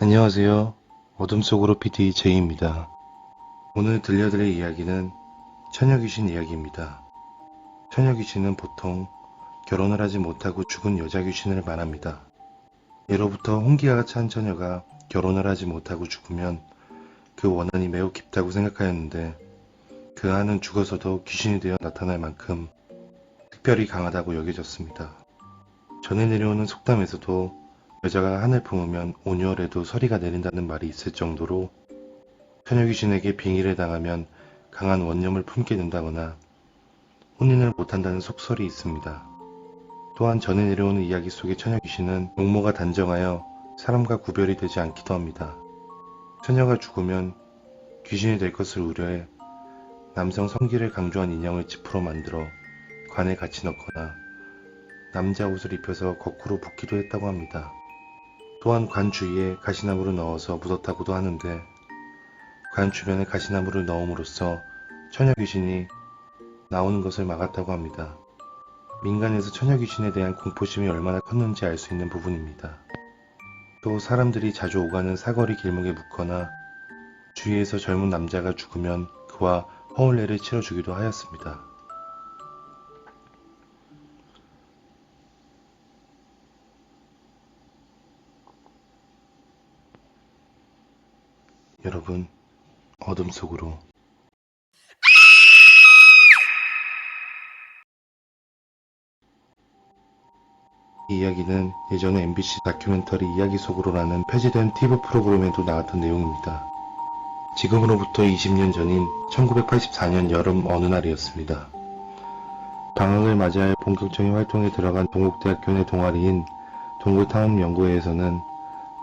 안녕하세요. 어둠 속으로 PD 제이입니다. 오늘 들려드릴 이야기는 처녀귀신 이야기입니다. 처녀귀신은 보통 결혼을 하지 못하고 죽은 여자 귀신을 말합니다. 예로부터 홍기가 찬 처녀가 결혼을 하지 못하고 죽으면 그 원한이 매우 깊다고 생각하였는데 그 안은 죽어서도 귀신이 되어 나타날 만큼 특별히 강하다고 여겨졌습니다. 전해 내려오는 속담에서도 여자가 한을 품으면 온열에도 서리가 내린다는 말이 있을 정도로 처녀 귀신에게 빙의를 당하면 강한 원념을 품게 된다거나 혼인을 못한다는 속설이 있습니다. 또한 전해 내려오는 이야기 속의 처녀 귀신은 용모가 단정하여 사람과 구별이 되지 않기도 합니다. 처녀가 죽으면 귀신이 될 것을 우려해 남성 성기를 강조한 인형을 지프로 만들어 관에 같이 넣거나 남자 옷을 입혀서 거꾸로 붓기도 했다고 합니다. 또한 관 주위에 가시나무를 넣어서 묻었다고도 하는데 관 주변에 가시나무를 넣음으로써 처녀 귀신이 나오는 것을 막았다고 합니다. 민간에서 처녀 귀신에 대한 공포심이 얼마나 컸는지 알 수 있는 부분입니다. 또 사람들이 자주 오가는 사거리 길목에 묻거나 주위에서 젊은 남자가 죽으면 그와 허울례를 치러주기도 하였습니다. 여러분, 어둠 속으로 이 이야기는 예전에 MBC 다큐멘터리 이야기 속으로라는 폐지된 TV 프로그램에도 나왔던 내용입니다. 지금으로부터 20년 전인 1984년 여름 어느 날이었습니다. 방학을 맞이하여 본격적인 활동에 들어간 동국대학교 내 동아리인 동구탐험연구회에서는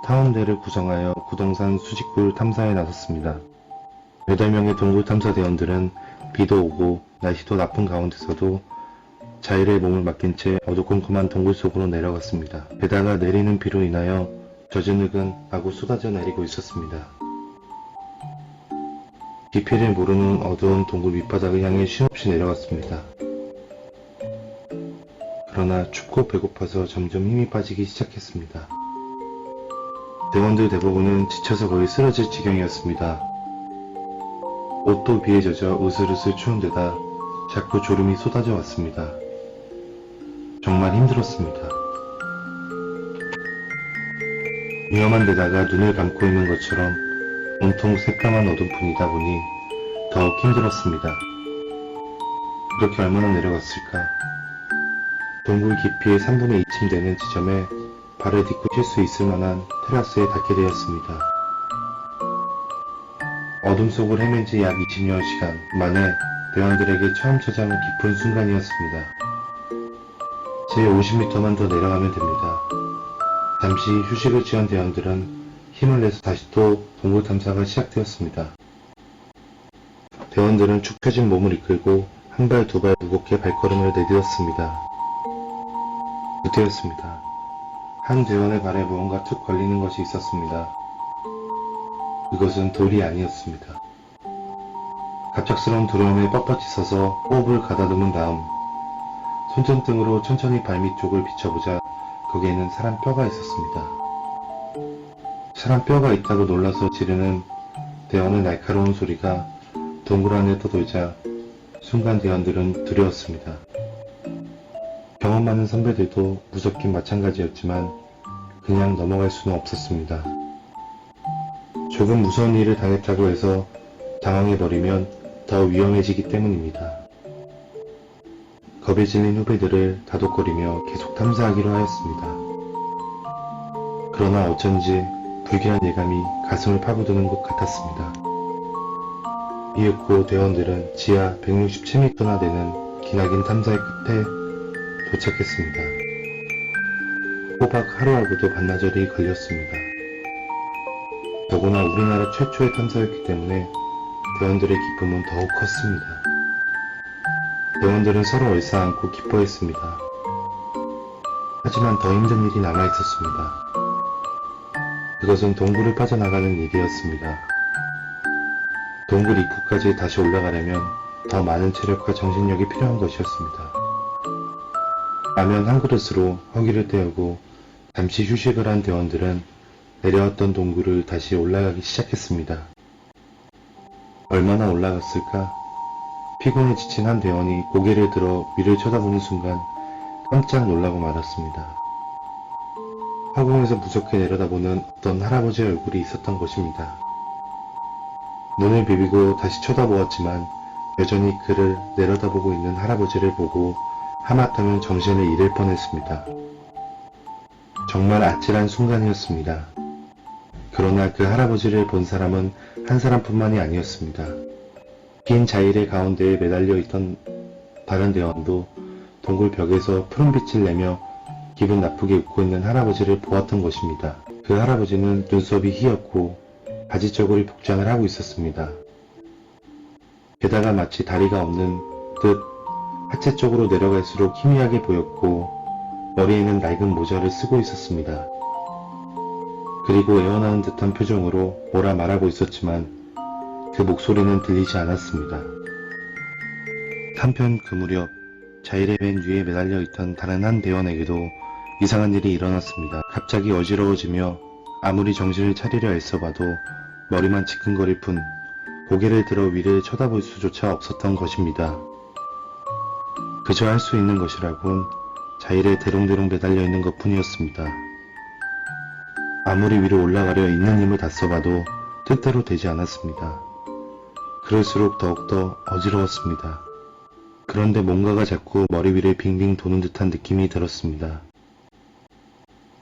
탐험대를 구성하여 구동산 수직굴 탐사에 나섰습니다. 8명의 동굴 탐사대원들은 비도 오고 날씨도 나쁜 가운데서도 자율의 몸을 맡긴 채 어두컴컴한 동굴 속으로 내려갔습니다. 게다가 내리는 비로 인하여 젖은 흙은 마구 쏟아져 내리고 있었습니다. 깊이를 모르는 어두운 동굴 밑바닥을 향해 쉼없이 내려갔습니다. 그러나 춥고 배고파서 점점 힘이 빠지기 시작했습니다. 대원들 대부분은 지쳐서 거의 쓰러질 지경이었습니다. 옷도 비에 젖어 으슬으슬 추운 데다 자꾸 졸음이 쏟아져 왔습니다. 정말 힘들었습니다. 위험한 데다가 눈을 감고 있는 것처럼 온통 새까만 어둠뿐이다 보니 더욱 힘들었습니다. 그렇게 얼마나 내려갔을까? 동굴 깊이의 3분의 2쯤 되는 지점에 발을 딛고 쉴수 있을 만한 테라스에 닿게 되었습니다. 어둠 속을 헤맨 지 약 20여 시간 만에 대원들에게 처음 찾아온 깊은 순간이었습니다. 제 50m만 더 내려가면 됩니다. 잠시 휴식을 취한 대원들은 힘을 내서 다시 또 동굴 탐사가 시작되었습니다. 대원들은 축 처진 몸을 이끌고 한 발 두 발 무겁게 발걸음을 내딛었습니다. 그때였습니다. 한 대원의 발에 무언가 툭 걸리는 것이 있었습니다. 그것은 돌이 아니었습니다. 갑작스러운 두려움에 뻣뻣이 서서 호흡을 가다듬은 다음 손전등으로 천천히 발밑 쪽을 비춰보자 거기에는 사람 뼈가 있었습니다. 사람 뼈가 있다고 놀라서 지르는 대원의 날카로운 소리가 동굴 안에 떠돌자 순간 대원들은 두려웠습니다. 경험 많은 선배들도 무섭긴 마찬가지였지만 그냥 넘어갈 수는 없었습니다. 조금 무서운 일을 당했다고 해서 당황해버리면 더 위험해지기 때문입니다. 겁에 질린 후배들을 다독거리며 계속 탐사하기로 하였습니다. 그러나 어쩐지 불길한 예감이 가슴을 파고드는 것 같았습니다. 이윽고 대원들은 지하 167m나 되는 기나긴 탐사의 끝에 도착했습니다. 호박 하루하고도 반나절이 걸렸습니다. 더구나 우리나라 최초의 탐사였기 때문에 대원들의 기쁨은 더욱 컸습니다. 대원들은 서로 얼싸안고 기뻐했습니다. 하지만 더 힘든 일이 남아 있었습니다. 그것은 동굴을 빠져나가는 일이었습니다. 동굴 입구까지 다시 올라가려면 더 많은 체력과 정신력이 필요한 것이었습니다. 라면 한 그릇으로 허기를 때우고 잠시 휴식을 한 대원들은 내려왔던 동굴을 다시 올라가기 시작했습니다. 얼마나 올라갔을까? 피곤에 지친 한 대원이 고개를 들어 위를 쳐다보는 순간 깜짝 놀라고 말았습니다. 화공에서 무섭게 내려다보는 어떤 할아버지의 얼굴이 있었던 것입니다. 눈을 비비고 다시 쳐다보았지만 여전히 그를 내려다보고 있는 할아버지를 보고 하마터면 정신을 잃을 뻔했습니다. 정말 아찔한 순간이었습니다. 그러나 그 할아버지를 본 사람은 한 사람뿐만이 아니었습니다. 긴 자일의 가운데에 매달려 있던 다른 대원도 동굴 벽에서 푸른빛을 내며 기분 나쁘게 웃고 있는 할아버지를 보았던 것입니다. 그 할아버지는 눈썹이 희었고 바지저고리 복장을 하고 있었습니다. 게다가 마치 다리가 없는 듯 하체 쪽으로 내려갈수록 희미하게 보였고 머리에는 낡은 모자를 쓰고 있었습니다. 그리고 애원하는 듯한 표정으로 뭐라 말하고 있었지만 그 목소리는 들리지 않았습니다. 한편 그 무렵 자일의 맨 위에 매달려 있던 다른 한 대원에게도 이상한 일이 일어났습니다. 갑자기 어지러워지며 아무리 정신을 차리려 애써봐도 머리만 지끈거릴 뿐 고개를 들어 위를 쳐다볼 수조차 없었던 것입니다. 그저 할 수 있는 것이라곤 자일에 대롱대롱 매달려 있는 것 뿐이었습니다. 아무리 위로 올라가려 있는 힘을 다 써봐도 뜻대로 되지 않았습니다. 그럴수록 더욱더 어지러웠습니다. 그런데 뭔가가 자꾸 머리 위를 빙빙 도는 듯한 느낌이 들었습니다.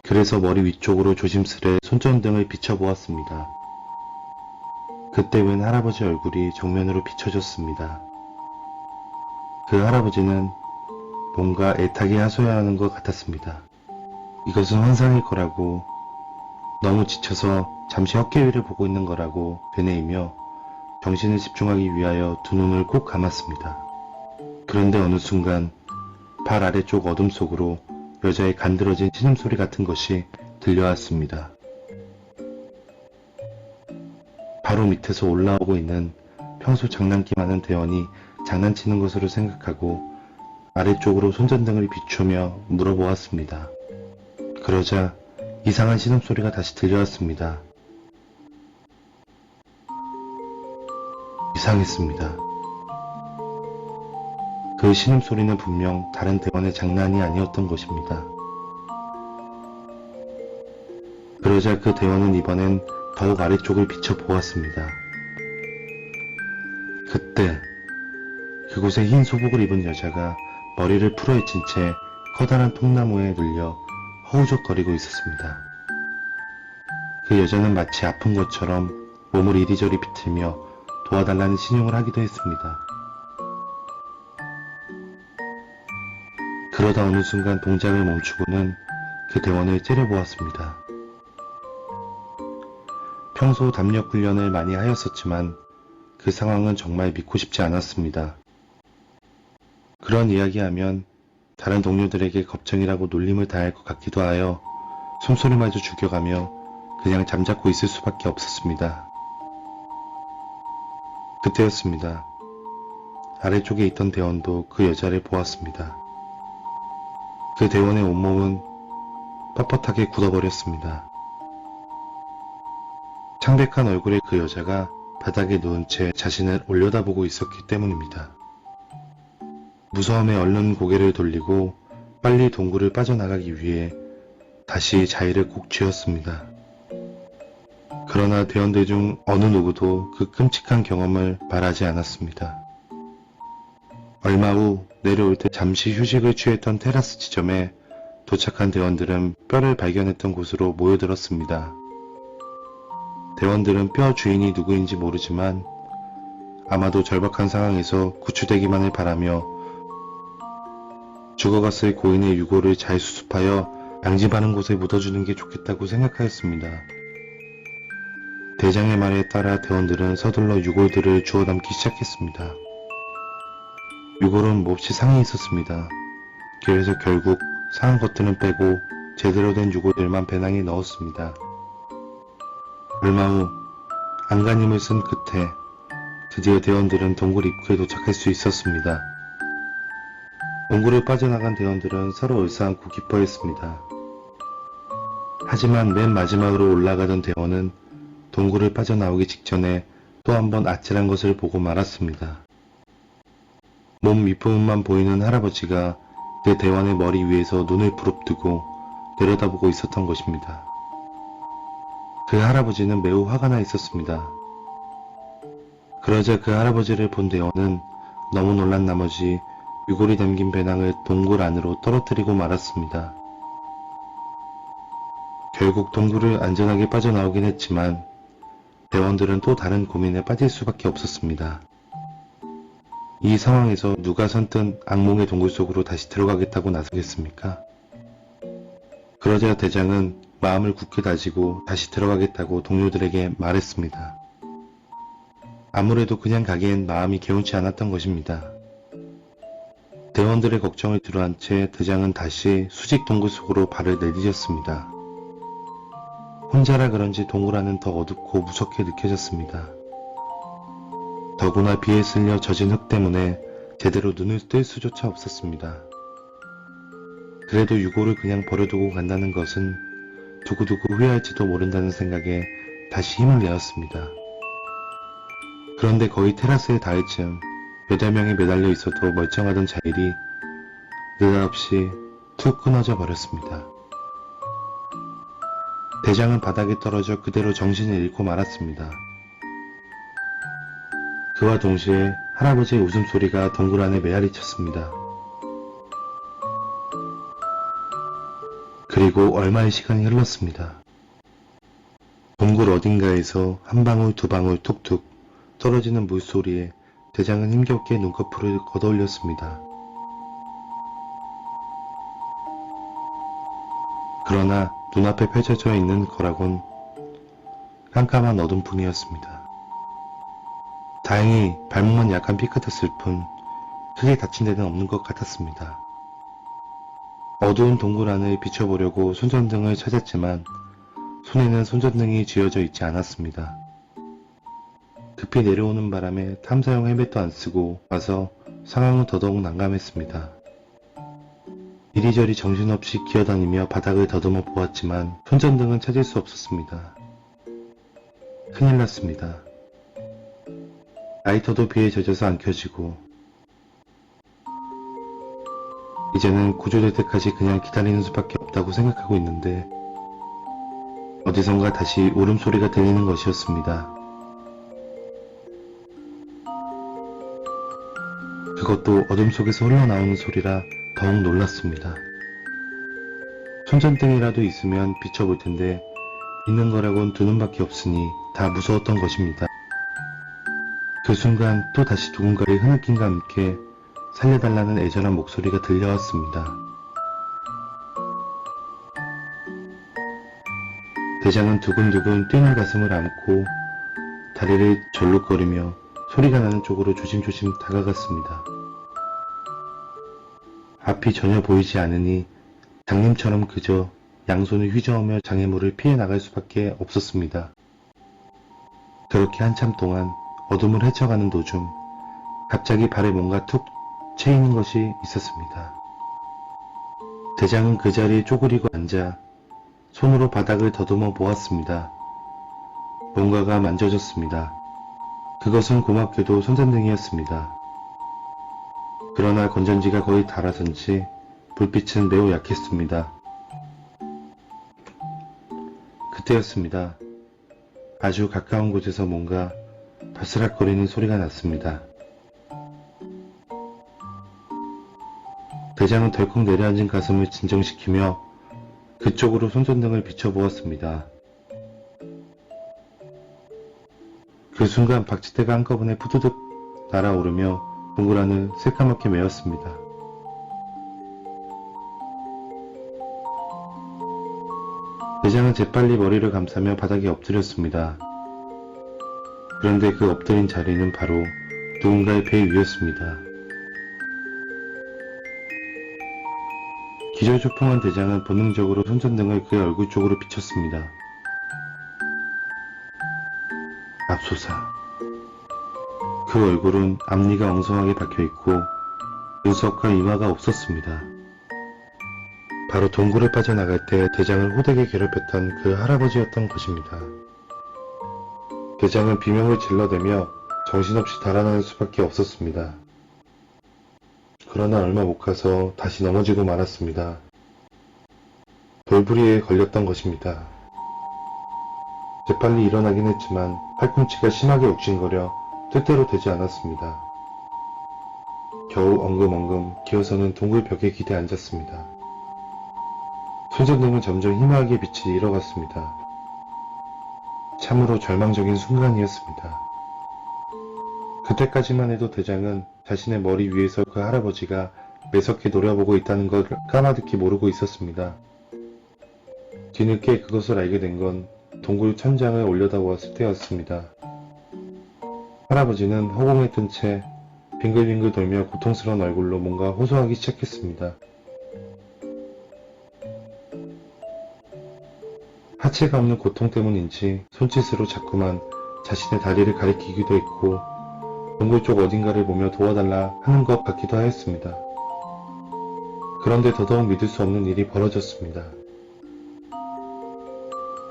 그래서 머리 위쪽으로 조심스레 손전등을 비춰보았습니다. 그때 웬 할아버지 얼굴이 정면으로 비춰졌습니다. 그 할아버지는 뭔가 애타게 하소연하는 것 같았습니다. 이것은 환상일 거라고 너무 지쳐서 잠시 어깨 위를 보고 있는 거라고 되뇌이며 정신을 집중하기 위하여 두 눈을 꼭 감았습니다. 그런데 어느 순간 발 아래쪽 어둠 속으로 여자의 간드러진 신음소리 같은 것이 들려왔습니다. 바로 밑에서 올라오고 있는 평소 장난기 많은 대원이 장난치는 것으로 생각하고 아래쪽으로 손전등을 비추며 물어보았습니다. 그러자 이상한 신음소리가 다시 들려왔습니다. 이상했습니다. 그 신음소리는 분명 다른 대원의 장난이 아니었던 것입니다. 그러자 그 대원은 이번엔 더욱 아래쪽을 비춰보았습니다. 그때 그곳에 흰 소복을 입은 여자가 머리를 풀어헤친 채 커다란 통나무에 눌려 허우적거리고 있었습니다. 그 여자는 마치 아픈 것처럼 몸을 이리저리 비틀며 도와달라는 신용을 하기도 했습니다. 그러다 어느 순간 동작을 멈추고는 그 대원을 째려보았습니다. 평소 담력 훈련을 많이 하였었지만 그 상황은 정말 믿고 싶지 않았습니다. 그런 이야기하면 다른 동료들에게 겁쟁이라고 놀림을 당할 것 같기도 하여 숨소리마저 죽여가며 그냥 잠자코 있을 수밖에 없었습니다. 그때였습니다. 아래쪽에 있던 대원도 그 여자를 보았습니다. 그 대원의 온몸은 뻣뻣하게 굳어버렸습니다. 창백한 얼굴의 그 여자가 바닥에 누운 채 자신을 올려다보고 있었기 때문입니다. 무서움에 얼른 고개를 돌리고 빨리 동굴을 빠져나가기 위해 다시 자의를 꼭 쥐었습니다. 그러나 대원들 중 어느 누구도 그 끔찍한 경험을 말하지 않았습니다. 얼마 후 내려올 때 잠시 휴식을 취했던 테라스 지점에 도착한 대원들은 뼈를 발견했던 곳으로 모여들었습니다. 대원들은 뼈 주인이 누구인지 모르지만 아마도 절박한 상황에서 구출되기만을 바라며 죽어갔을 고인의 유골을 잘 수습하여 양지바른 곳에 묻어주는 게 좋겠다고 생각하였습니다. 대장의 말에 따라 대원들은 서둘러 유골들을 주워 담기 시작했습니다. 유골은 몹시 상해 있었습니다. 그래서 결국 상한 것들은 빼고 제대로 된 유골들만 배낭에 넣었습니다. 얼마 후 안간힘을 쓴 끝에 드디어 대원들은 동굴 입구에 도착할 수 있었습니다. 동굴을 빠져나간 대원들은 서로 얼싸안고 기뻐했습니다. 하지만 맨 마지막으로 올라가던 대원은 동굴을 빠져나오기 직전에 또 한 번 아찔한 것을 보고 말았습니다. 몸 밑부분만 보이는 할아버지가 그 대원의 머리 위에서 눈을 부릅뜨고 내려다보고 있었던 것입니다. 그 할아버지는 매우 화가 나 있었습니다. 그러자 그 할아버지를 본 대원은 너무 놀란 나머지 유골이 담긴 배낭을 동굴 안으로 떨어뜨리고 말았습니다. 결국 동굴을 안전하게 빠져나오긴 했지만 대원들은 또 다른 고민에 빠질 수밖에 없었습니다. 이 상황에서 누가 선뜻 악몽의 동굴 속으로 다시 들어가겠다고 나서겠습니까? 그러자 대장은 마음을 굳게 다지고 다시 들어가겠다고 동료들에게 말했습니다. 아무래도 그냥 가기엔 마음이 개운치 않았던 것입니다. 대원들의 걱정을 뒤로한 채 대장은 다시 수직 동굴 속으로 발을 내디뎠습니다. 혼자라 그런지 동굴 안은 더 어둡고 무섭게 느껴졌습니다. 더구나 비에 쓸려 젖은 흙 때문에 제대로 눈을 뜰 수조차 없었습니다. 그래도 유골을 그냥 버려두고 간다는 것은 두고두고 후회할지도 모른다는 생각에 다시 힘을 내었습니다. 그런데 거의 테라스에 닿을 즈 음 여덟 명이 매달려 있어도 멀쩡하던 자일이 느닷없이 툭 끊어져 버렸습니다. 대장은 바닥에 떨어져 그대로 정신을 잃고 말았습니다. 그와 동시에 할아버지의 웃음소리가 동굴 안에 메아리쳤습니다. 그리고 얼마의 시간이 흘렀습니다. 동굴 어딘가에서 한 방울 두 방울 툭툭 떨어지는 물소리에 대장은 힘겹게 눈꺼풀을 걷어올렸습니다. 그러나 눈앞에 펼쳐져 있는 거라곤 깜깜한 어둠뿐이었습니다. 다행히 발목만 약간 삐끗했을 뿐 크게 다친 데는 없는 것 같았습니다. 어두운 동굴 안을 비춰보려고 손전등을 찾았지만 손에는 손전등이 쥐어져 있지 않았습니다. 급히 내려오는 바람에 탐사용 헬멧도 안 쓰고 와서 상황은 더더욱 난감했습니다. 이리저리 정신없이 기어다니며 바닥을 더듬어 보았지만 손전등은 찾을 수 없었습니다. 큰일 났습니다. 라이터도 비에 젖어서 안 켜지고 이제는 구조될 때까지 그냥 기다리는 수밖에 없다고 생각하고 있는데 어디선가 다시 울음소리가 들리는 것이었습니다. 그것도 어둠 속에서 흘러나오는 소리라 더욱 놀랐습니다. 손전등이라도 있으면 비춰볼 텐데 있는 거라곤 두 눈밖에 없으니 다 무서웠던 것입니다. 그 순간 또 다시 누군가의 흐느낌과 함께 살려달라는 애절한 목소리가 들려왔습니다. 대장은 두근두근 뛰는 가슴을 안고 다리를 절룩거리며 소리가 나는 쪽으로 조심조심 다가갔습니다. 앞이 전혀 보이지 않으니 장님처럼 그저 양손을 휘저으며 장애물을 피해 나갈 수밖에 없었습니다. 그렇게 한참 동안 어둠을 헤쳐가는 도중 갑자기 발에 뭔가 툭 채이는 것이 있었습니다. 대장은 그 자리에 쪼그리고 앉아 손으로 바닥을 더듬어 보았습니다. 뭔가가 만져졌습니다. 그것은 고맙게도 손전등이었습니다. 그러나 건전지가 거의 닳아선 지 불빛은 매우 약했습니다. 그때였습니다. 아주 가까운 곳에서 뭔가 바스락거리는 소리가 났습니다. 대장은 덜컥 내려앉은 가슴을 진정시키며 그쪽으로 손전등을 비춰보았습니다. 그 순간 박쥐떼가 한꺼번에 푸드득 날아오르며 동굴 안을 새까맣게 메웠습니다. 대장은 재빨리 머리를 감싸며 바닥에 엎드렸습니다. 그런데 그 엎드린 자리는 바로 누군가의 배 위였습니다. 기절초풍한 대장은 본능적으로 손전등을 그의 얼굴 쪽으로 비췄습니다. 맙소사. 그 얼굴은 앞니가 엉성하게 박혀있고 눈썹과 이마가 없었습니다. 바로 동굴을 빠져나갈 때 대장을 호되게 괴롭혔던 그 할아버지였던 것입니다. 대장은 비명을 질러대며 정신없이 달아나는 수밖에 없었습니다. 그러나 얼마 못 가서 다시 넘어지고 말았습니다. 돌부리에 걸렸던 것입니다. 재빨리 일어나긴 했지만 팔꿈치가 심하게 욱신거려 뜻대로 되지 않았습니다. 겨우 엉금엉금 기어서는 동굴 벽에 기대 앉았습니다. 손전등은 점점 희미하게 빛이 잃어갔습니다. 참으로 절망적인 순간이었습니다. 그때까지만 해도 대장은 자신의 머리 위에서 그 할아버지가 매섭게 노려보고 있다는 걸 까마득히 모르고 있었습니다. 뒤늦게 그것을 알게 된 건 동굴 천장을 올려다보았을 때였습니다. 할아버지는 허공에 뜬 채 빙글빙글 돌며 고통스러운 얼굴로 뭔가 호소하기 시작했습니다. 하체가 없는 고통 때문인지 손짓으로 자꾸만 자신의 다리를 가리키기도 했고 동굴 쪽 어딘가를 보며 도와달라 하는 것 같기도 하였습니다. 그런데 더더욱 믿을 수 없는 일이 벌어졌습니다.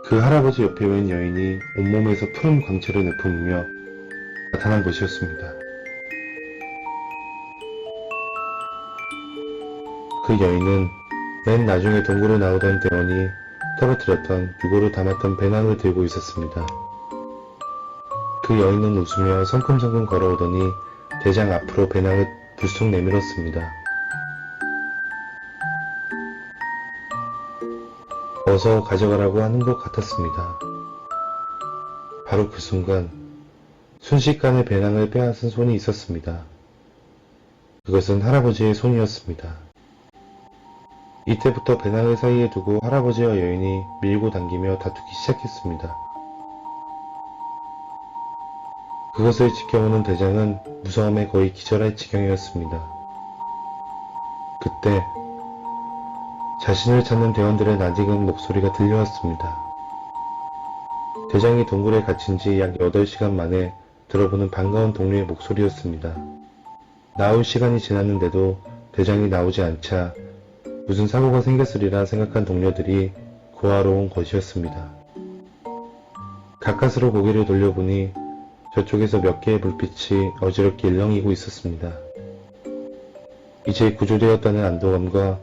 그 할아버지 옆에 웬 여인이 온몸에서 푸른 광채를 내뿜으며 나타난 것이었습니다. 그 여인은 맨 나중에 동굴에 나오던 대원이 떨어뜨렸던 유골을 담았던 배낭을 들고 있었습니다. 그 여인은 웃으며 성큼성큼 걸어오더니 대장 앞으로 배낭을 불쑥 내밀었습니다. 어서 가져가라고 하는 것 같았습니다. 바로 그 순간 순식간에 배낭을 빼앗은 손이 있었습니다. 그것은 할아버지의 손이었습니다. 이때부터 배낭을 사이에 두고 할아버지와 여인이 밀고 당기며 다투기 시작했습니다. 그것을 지켜보는 대장은 무서움에 거의 기절할 지경이었습니다. 그때 자신을 찾는 대원들의 낯익은 목소리가 들려왔습니다. 대장이 동굴에 갇힌 지 약 8시간 만에 들어보는 반가운 동료의 목소리였습니다. 나올 시간이 지났는데도 대장이 나오지 않자 무슨 사고가 생겼으리라 생각한 동료들이 구하러 온 것이었습니다. 가까스로 고개를 돌려보니 저쪽에서 몇 개의 불빛이 어지럽게 일렁이고 있었습니다. 이제 구조되었다는 안도감과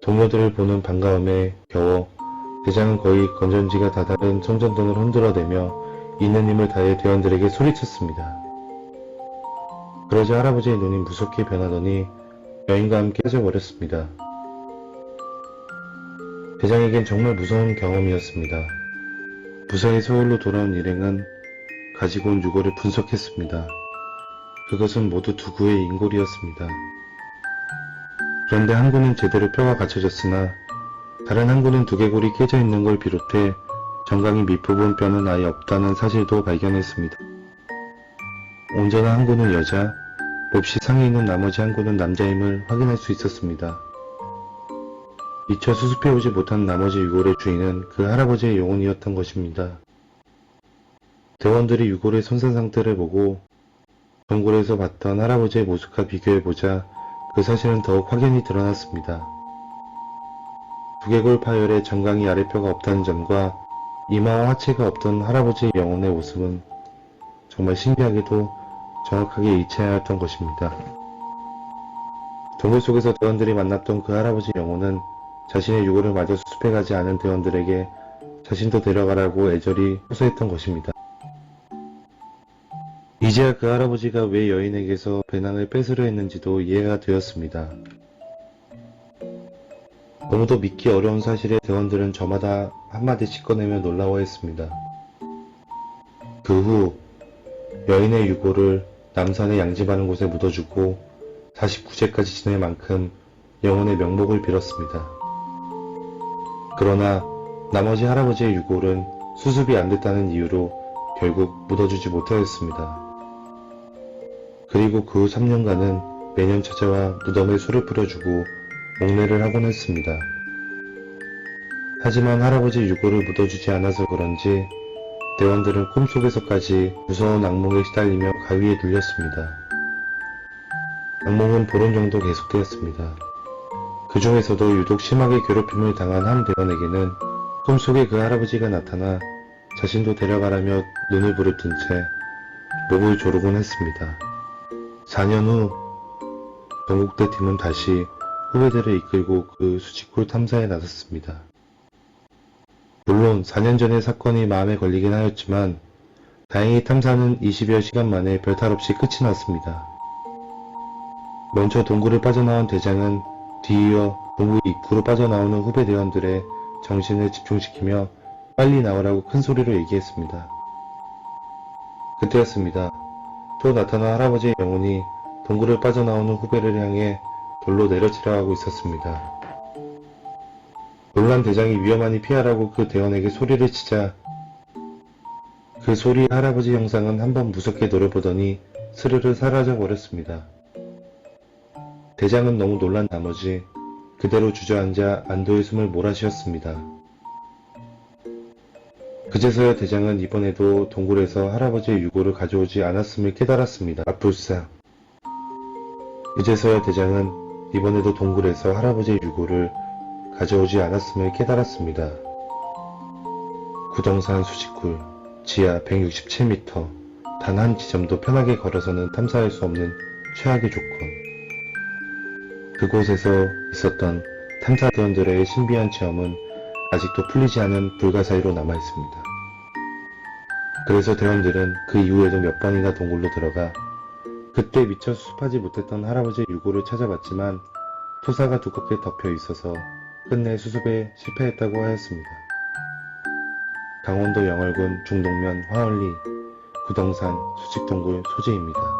동료들을 보는 반가움에 겨워 대장은 거의 건전지가 다다른 손전등을 흔들어대며 있는 힘을 다해 대원들에게 소리쳤습니다. 그러자 할아버지의 눈이 무섭게 변하더니 여인과 함께 빠져버렸습니다. 대장에겐 정말 무서운 경험이었습니다. 무사히 서울로 돌아온 일행은 가지고 온 유골을 분석했습니다. 그것은 모두 두 구의 인골이었습니다. 그런데 한 구는 제대로 뼈가 갖춰졌으나 다른 한 구는 두개골이 깨져 있는 걸 비롯해 정강이 밑부분 뼈는 아예 없다는 사실도 발견했습니다. 온전한 한 구는 여자, 몹시 상에 있는 나머지 한 구는 남자임을 확인할 수 있었습니다. 미처 수습해오지 못한 나머지 유골의 주인은 그 할아버지의 영혼이었던 것입니다. 대원들이 유골의 손상 상태를 보고 동굴에서 봤던 할아버지의 모습과 비교해보자 그 사실은 더욱 확연히 드러났습니다. 두개골 파열에 정강이 아래뼈가 없다는 점과 이마와 하체가 없던 할아버지의 영혼의 모습은 정말 신기하게도 정확하게 일치하였던 것입니다. 동굴 속에서 대원들이 만났던 그 할아버지 영혼은 자신의 유골을 마저 수습해 가지 않은 대원들에게 자신도 데려가라고 애절히 호소했던 것입니다. 이제야 그 할아버지가 왜 여인에게서 배낭을 뺏으려 했는지도 이해가 되었습니다. 너무도 믿기 어려운 사실에 대원들은 저마다 한마디씩 꺼내며 놀라워했습니다. 그 후 여인의 유골을 남산의 양지바른 곳에 묻어주고 49세까지 지낼 만큼 영혼의 명복을 빌었습니다. 그러나 나머지 할아버지의 유골은 수습이 안 됐다는 이유로 결국 묻어주지 못하였습니다. 그리고 그 후 3년간은 매년 찾아와 무덤에 술을 뿌려주고 목례를 하곤 했습니다. 하지만 할아버지 유골을 묻어주지 않아서 그런지 대원들은 꿈속에서까지 무서운 악몽에 시달리며 가위에 눌렸습니다. 악몽은 보름 정도 계속되었습니다. 그 중에서도 유독 심하게 괴롭힘을 당한 한 대원에게는 꿈속에 그 할아버지가 나타나 자신도 데려가라며 눈을 부릅뜬 채 목을 조르곤 했습니다. 4년 후 동국대 팀은 다시 후배들을 이끌고 그 수직굴 탐사에 나섰습니다. 물론 4년 전의 사건이 마음에 걸리긴 하였지만 다행히 탐사는 20여 시간 만에 별탈 없이 끝이 났습니다. 먼저 동굴을 빠져나온 대장은 뒤이어 동굴 입구로 빠져나오는 후배 대원들의 정신을 집중시키며 빨리 나오라고 큰 소리로 얘기했습니다. 그때였습니다. 또 나타난 할아버지의 영혼이 동굴을 빠져나오는 후배를 향해 돌로 내려치려 하고 있었습니다. 놀란 대장이 위험하니 피하라고 그 대원에게 소리를 치자 그 소리 할아버지 형상은 한번 무섭게 노려보더니 스르르 사라져 버렸습니다. 대장은 너무 놀란 나머지 그대로 주저앉아 안도의 숨을 몰아쉬었습니다. 그제서야 대장은 이번에도 동굴에서 할아버지의 유골을 가져오지 않았음을 깨달았습니다. 아뿔싸. 이제서야 대장은 이번에도 동굴에서 할아버지의 유골을 가져오지 않았음을 깨달았습니다. 구덩산 수직굴, 지하 167m, 단 한 지점도 편하게 걸어서는 탐사할 수 없는 최악의 조건. 그곳에서 있었던 탐사대원들의 신비한 체험은 아직도 풀리지 않은 불가사의로 남아 있습니다. 그래서 대원들은 그 이후에도 몇 번이나 동굴로 들어가 그때 미처 수습하지 못했던 할아버지의 유골을 찾아봤지만 토사가 두껍게 덮여 있어서 끝내 수습에 실패했다고 하였습니다. 강원도 영월군 중동면 화월리 구덩산 수직동굴 소재입니다.